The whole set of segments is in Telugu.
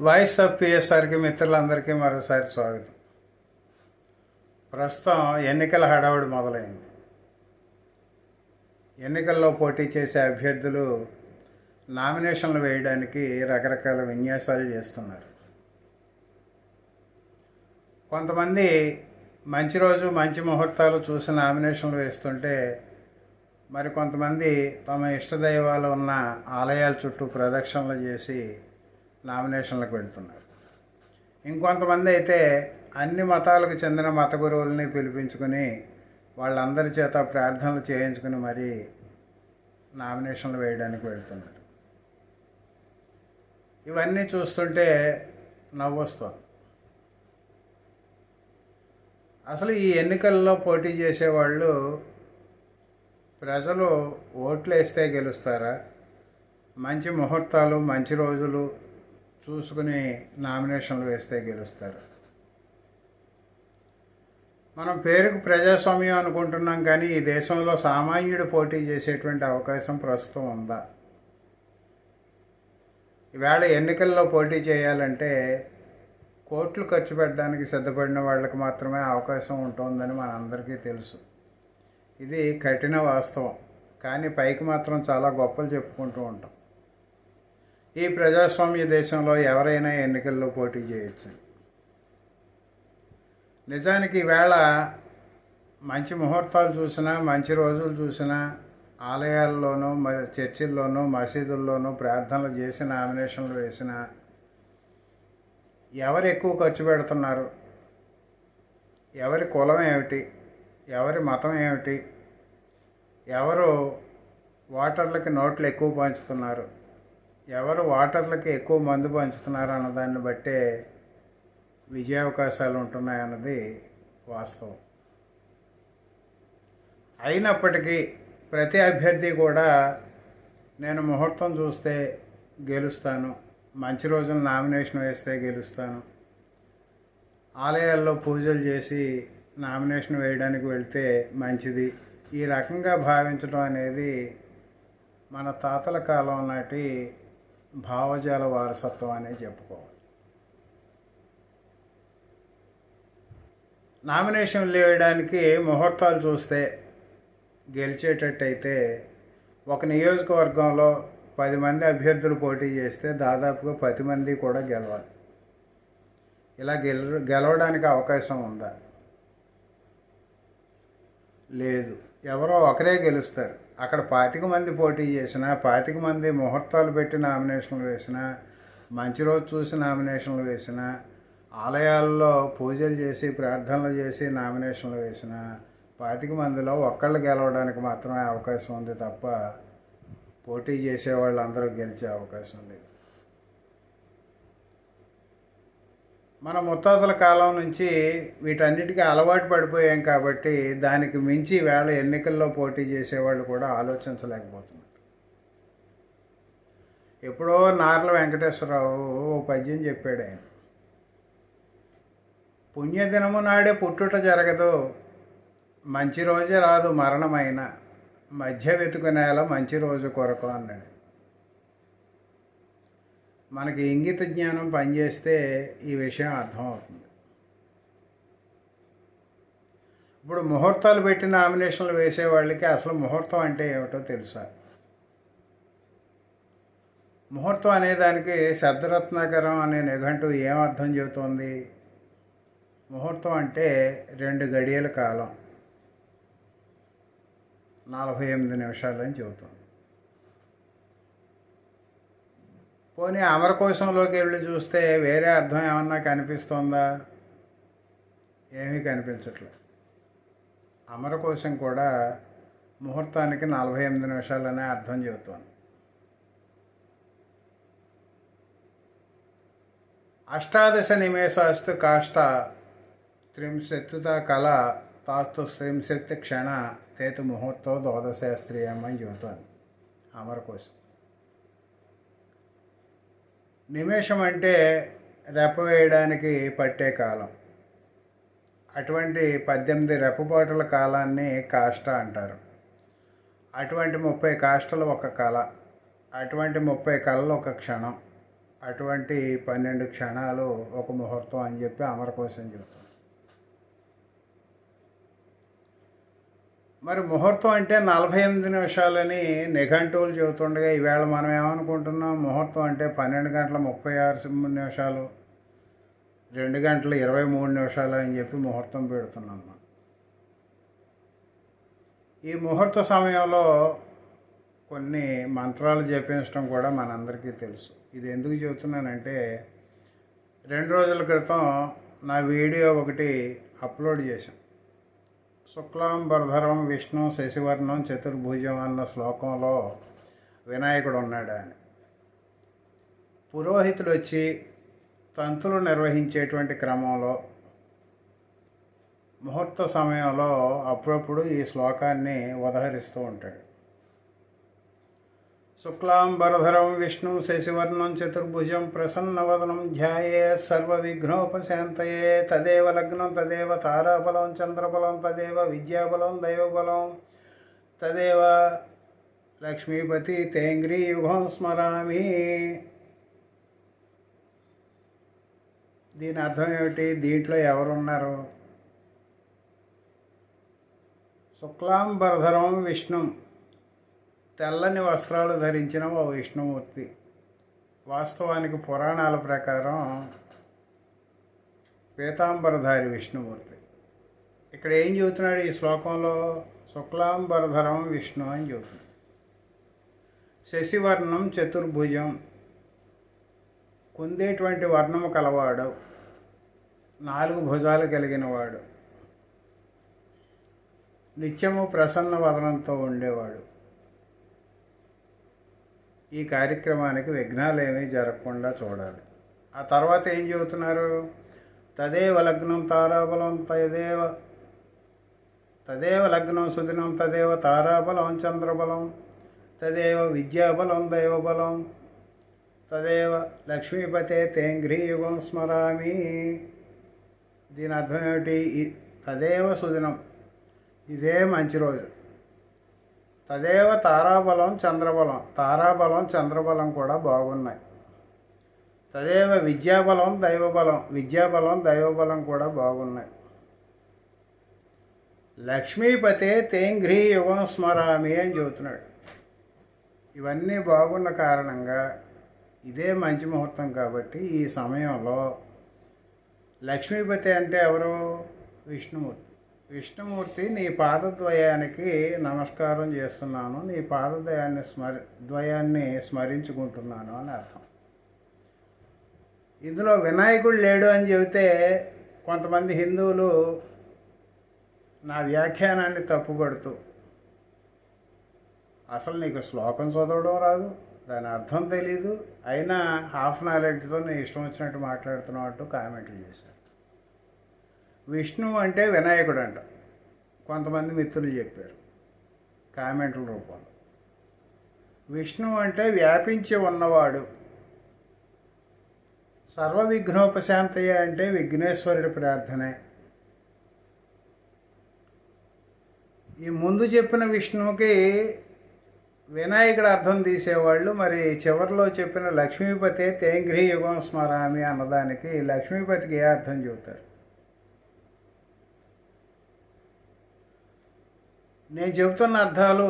వాయిస్ ఆఫ్ పిఎస్ఆర్కి మిత్రులందరికీ మరోసారి స్వాగతం. ప్రస్తుతం ఎన్నికల హడావుడి మొదలైంది. ఎన్నికల్లో పోటీ చేసే అభ్యర్థులు నామినేషన్లు వేయడానికి రకరకాల విన్యాసాలు చేస్తున్నారు. కొంతమంది మంచి రోజు మంచి ముహూర్తాలు చూసి నామినేషన్లు వేస్తుంటే మరి కొంతమంది తమ ఇష్టదైవాలు ఉన్న ఆలయాల చుట్టూ ప్రదక్షిణలు చేసి నామినేషన్లకు వెళ్తున్నారు. ఇంకొంతమంది అయితే అన్ని మతాలకు చెందిన మత గురువుల్ని పిలిపించుకుని వాళ్ళందరి చేత ప్రార్థనలు చేయించుకుని మరి నామినేషన్లు వేయడానికి వెళ్తున్నారు. ఇవన్నీ చూస్తుంటే నవ్వొస్తుంది. అసలు ఈ ఎన్నికల్లో పోటీ చేసేవాళ్ళు ప్రజలు ఓట్లు వేస్తే గెలుస్తారా? మంచి ముహూర్తాలు మంచి రోజులు చూసుకుని నామినేషన్లు వేస్తే గెలుస్తారు. మనం పేరుకు ప్రజాస్వామ్యం అనుకుంటున్నాం కానీ ఈ దేశంలో సామాన్యుడు పోటీ చేసేటువంటి అవకాశం ప్రస్తుతం ఉందా? ఈవేళ ఎన్నికల్లో పోటీ చేయాలంటే కోట్లు ఖర్చు పెట్టడానికి సిద్ధపడిన వాళ్ళకి మాత్రమే అవకాశం ఉంటుందని మనందరికీ తెలుసు. ఇది కఠిన వాస్తవం. కానీ పైకి మాత్రం చాలా గొప్పలు చెప్పుకుంటూ ఉంటాం. ఈ ప్రజాస్వామ్య దేశంలో ఎవరైనా ఎన్నికల్లో పోటీ చేయొచ్చు. నిజానికి ఈవేళ మంచి ముహూర్తాలు చూసినా మంచి రోజులు చూసినా ఆలయాల్లోనూ మరి చర్చిల్లోనూ మసీదుల్లోనూ ప్రార్థనలు చేసి నామినేషన్లు వేసిన ఎవరు ఎక్కువ ఖర్చు పెడుతున్నారు? ఎవరి కులం ఏమిటి? ఎవరి మతం ఏమిటి? ఎవరు ఓటర్లకి నోట్లు ఎక్కువ పంచుతున్నారు? ఎవరు ఓటర్లకి ఎక్కువ మందు పంచుతున్నారు అన్న దాన్ని బట్టే విజయావకాశాలు ఉంటున్నాయన్నది వాస్తవం. అయినప్పటికీ ప్రతి అభ్యర్థి కూడా నేను ముహూర్తం చూస్తే గెలుస్తాను మంచి రోజున నామినేషన్ వేస్తే గెలుస్తాను ఆలయాల్లో పూజలు చేసి నామినేషన్ వేయడానికి వెళ్తే మంచిది. ఈ రకంగా భావించడం అనేది మన తాతల కాలం నాటి భావజాల వారసత్వం అనే చెప్పుకోవాలి. నామినేషన్ వేయడానికి ముహూర్తాలు చూస్తే గెలిచేటట్టయితే ఒక నియోజకవర్గంలో పది మంది అభ్యర్థులు పోటీ చేస్తే దాదాపుగా పది మంది కూడా గెలవాలి. ఇలా గెల గెలవడానికి అవకాశం ఉందా? లేదు. ఎవరో ఒకరే గెలుస్తారు. అక్కడ పాతిక మంది పోటీ చేసినా పాతిక మంది ముహూర్తాలు పెట్టి నామినేషన్లు వేసినా మంచి రోజు చూసి నామినేషన్లు వేసినా ఆలయాల్లో పూజలు చేసి ప్రార్థనలు చేసి నామినేషన్లు వేసినా పాతిక మందిలో ఒక్కళ్ళు గెలవడానికి మాత్రమే అవకాశం ఉంది తప్ప పోటీ చేసే వాళ్ళందరూ గెలిచే అవకాశం లేదు. మన ముత్తాతల కాలం నుంచి వీటన్నిటికీ అలవాటు పడిపోయాం కాబట్టి దానికి మించి వేళ ఎన్నికల్లో పోటీ చేసేవాళ్ళు కూడా ఆలోచించలేకపోతున్నారు. ఎప్పుడో నార్ల వెంకటేశ్వరరావు ఓ పద్యం చెప్పాడు ఆయన. పుణ్యదినము నాడే పుట్టుట జరగదు మంచి రోజే రాదు మరణమైన మధ్య వెతుకునేలా మంచి రోజు కొరకు అన్నాడు. మనకి ఇంగిత జ్ఞానం పనిచేస్తే ఈ విషయం అర్థమవుతుంది. ఇప్పుడు ముహూర్తాలు పెట్టి నామినేషన్లు వేసే వాళ్ళకి అసలు ముహూర్తం అంటే ఏమిటో తెలుసా? ముహూర్తం అనే దానికి శబ్దరత్నాకరం అనే నిఘంటు ఏం అర్థం చెబుతోంది? ముహూర్తం అంటే రెండు గడియల కాలం. నలభై ఎనిమిది నిమిషాలు అని చెబుతుంది. పోనీ అమరకోశంలోకి వెళ్ళి చూస్తే వేరే అర్థం ఏమన్నా కనిపిస్తుందా? ఏమీ కనిపించట్లేదు. అమరకోశం కూడా ముహూర్తానికి నలభై ఎనిమిది నిమిషాలనే అర్థం చెబుతోంది. అష్టాదశ నిమేషాస్తు కాష్ట త్రింశత్తుత కళ తాస్తు త్రింశక్తి క్షణ తేతు ముహూర్తో ద్వాదశాస్త్రీయం అని చెబుతోంది అమరకోశం. నిమేషం అంటే రెప్ప వేయడానికి పట్టే కాలం. అటువంటి పద్దెనిమిది రెప్పపాటుల కాలాన్ని కాష్ట అంటారు. అటువంటి ముప్పై కాష్టలు ఒక కళ. అటువంటి ముప్పై కళలు ఒక క్షణం. అటువంటి పన్నెండు క్షణాలు ఒక ముహూర్తం అని చెప్పి అమరకోశం చెబుతాం మరి ముహూర్తం అంటే నలభై ఎనిమిది నిమిషాలని నిఘంటువులు చెబుతుండగా ఈవేళ మనం ఏమనుకుంటున్నాం? ముహూర్తం అంటే పన్నెండు గంటల ముప్పై ఆరు నిమిషాలు రెండు గంటల ఇరవై మూడు నిమిషాలు అని చెప్పి ముహూర్తం పెడుతున్నాం మనం. ఈ ముహూర్త సమయంలో కొన్ని మంత్రాలు జపించడం కూడా మనందరికీ తెలుసు. ఇది ఎందుకు చెబుతున్నానంటే రెండు రోజుల క్రితం నా వీడియో ఒకటి అప్లోడ్ చేశాం. శుక్లాంబరధరం విష్ణు శశివర్ణం చతుర్భుజం అన్న శ్లోకంలో వినాయకుడు ఉన్నాడు అని పురోహితుడు వచ్చి తంతులు నిర్వహించేటువంటి క్రమంలో ముహూర్త సమయంలో అప్పుడప్పుడు ఈ శ్లోకాన్ని ఉదహరిస్తూ ఉంటాడు. శుక్లాంబరధరం విష్ణు శశివర్ణం చతుర్భుజం ప్రసన్నవదనం ధ్యాయే సర్వవిఘ్నోపశాంతయే తదేవ లగ్నం తదేవ తారాబలం చంద్రబలం తదేవ విద్యాబలం దైవబలం తదేవ లక్ష్మీపతి తేంగ్రీ యుగం స్మరామి. దీని అర్థం ఏమిటి? దీంట్లో ఎవరున్నారు? శుక్లాంబరధరం విష్ణు. తెల్లని వస్త్రాలు ధరించిన ఓ విష్ణుమూర్తి. వాస్తవానికి పురాణాల ప్రకారం పీతాంబరధారి విష్ణుమూర్తి. ఇక్కడ ఏం చెబుతున్నాడు ఈ శ్లోకంలో? శుక్లాంబరధరం విష్ణు అని చెబుతున్నాడు. శశివర్ణం చతుర్భుజం. కుందేటువంటి వర్ణము కలవాడు. నాలుగు భుజాలు కలిగిన వాడు నిత్యము ప్రసన్న వదనంతో ఉండేవాడు. ఈ కార్యక్రమానికి విఘ్నాలు ఏమీ జరగకుండా చూడాలి. ఆ తర్వాత ఏం చెబుతున్నారు? తదేవ లగ్నం తారాబలం తదేవ తదేవ లగ్నం సుదినం తదేవ తారాబలం చంద్రబలం తదేవ విద్యాబలం దైవబలం తదేవ లక్ష్మీపతే తేంగ్రీయుగం స్మరామి. దీని అర్థం ఏమిటి? తదేవ సుదినం. ఇదే మంచి రోజు. తదేవ తారాబలం చంద్రబలం. తారాబలం చంద్రబలం కూడా బాగున్నాయి. తదేవ విద్యాబలం దైవబలం. విద్యాబలం దైవబలం కూడా బాగున్నాయి. లక్ష్మీపతే తేంఘ్రీ యుగం స్మరామి అని చెబుతున్నాడు. ఇవన్నీ బాగున్న కారణంగా ఇదే మంచి ముహూర్తం కాబట్టి ఈ సమయంలో లక్ష్మీపతి అంటే ఎవరు? విష్ణుమూర్తి. విష్ణుమూర్తి నీ పాదద్వయానికి నమస్కారం చేస్తున్నాను నీ పాదద్వయాన్ని స్మరి ద్వయాన్ని స్మరించుకుంటున్నాను అని అర్థం. ఇందులో వినాయకుడు లేడు అని చెబితే కొంతమంది హిందువులు నా వ్యాఖ్యానాన్ని తప్పుపడుతూ అసలు నీకు శ్లోకం చదవడం రాదు దాని అర్థం తెలీదు అయినా హాఫ్ నాలెడ్జ్తో నేను ఇష్టం వచ్చినట్టు మాట్లాడుతున్నావు అంటూ కామెంట్లు చేశారు. విష్ణు అంటే వినాయకుడు అంట. కొంతమంది మిత్రులు చెప్పారు. కామెంట్ల రూపంలో. విష్ణు అంటే వ్యాపించి ఉన్నవాడు. సర్వ విఘ్నోపశాంతయ్య అంటే విఘ్నేశ్వరుడి ప్రార్థనే. ఈ ముందు చెప్పిన విష్ణువుకి వినాయకుడు అర్థం తీసేవాళ్ళు. మరి చివరిలో చెప్పిన లక్ష్మీపతి తేంగ్రీ యుగం స్మరామి అన్నదానికి లక్ష్మీపతికి ఏ అర్థం చెబుతారు? నేను చెబుతున్న అర్థాలు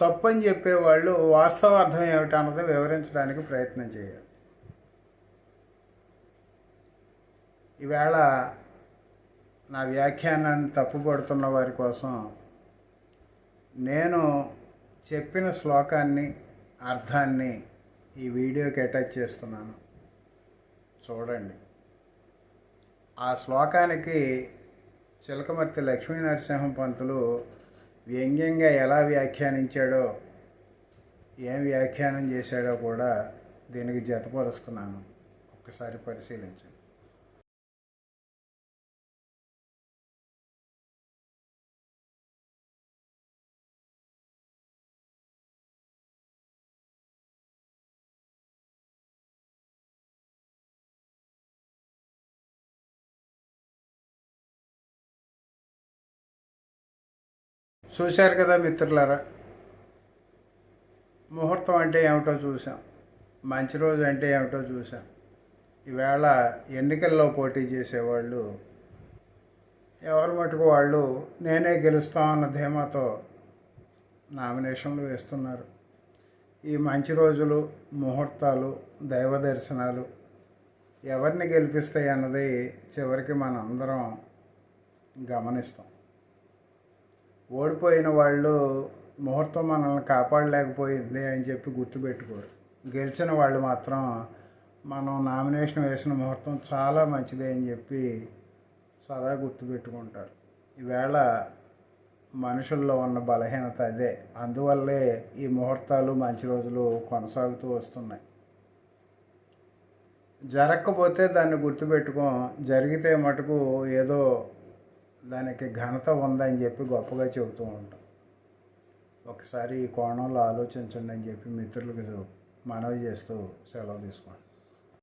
తప్పని చెప్పేవాళ్ళు వాస్తవ అర్థం ఏమిటన్నది వివరించడానికి ప్రయత్నం చేయాలి. ఈవేళ నా వ్యాఖ్యానాన్ని తప్పుపడుతున్న వారి కోసం నేను చెప్పిన శ్లోకాన్ని అర్థాన్ని ఈ వీడియోకి అటాచ్ చేస్తున్నాను. చూడండి. ఆ శ్లోకానికి చిలకమర్తి లక్ష్మీ నరసింహం పంతులు వ్యంగ్యంగా ఎలా వ్యాఖ్యానించాడో ఏం వ్యాఖ్యానం చేశాడో కూడా దీనికి జతపరుస్తున్నాను. ఒక్కసారి పరిశీలించండి. చూశారు కదా మిత్రులారా? ముహూర్తం అంటే ఏమిటో చూసాం మంచి రోజు అంటే ఏమిటో చూసాం ఈవేళ ఎన్నికల్లో పోటీ చేసేవాళ్ళు ఎవరి మటుకు వాళ్ళు నేనే గెలుస్తామన్న ధీమాతో నామినేషన్లు వేస్తున్నారు. ఈ మంచి రోజులు ముహూర్తాలు దైవ దర్శనాలు ఎవరిని గెలిపిస్తాయి అన్నది చివరికి మనందరం అందరం గమనిస్తాం. ఓడిపోయిన వాళ్ళు ముహూర్తం మనల్ని కాపాడలేకపోయింది అని చెప్పి గుర్తుపెట్టుకోరు. గెలిచిన వాళ్ళు మాత్రం మనం నామినేషన్ వేసిన ముహూర్తం చాలా మంచిదే అని చెప్పి సదా గుర్తుపెట్టుకుంటారు. ఈవేళ మనుషుల్లో ఉన్న బలహీనత అదే. అందువల్లే ఈ ముహూర్తాలు మంచి రోజులు కొనసాగుతూ వస్తున్నాయి. జరగకపోతే దాన్ని గుర్తుపెట్టుకో. జరిగితే మటుకు ఏదో దానికి ఘనత ఉందని చెప్పి గొప్పగా చెబుతూ ఉంటాం. ఒకసారి ఈ కోణంలో ఆలోచించండి అని చెప్పి మిత్రులకు మనవి చేస్తూ సెలవు తీసుకోండి.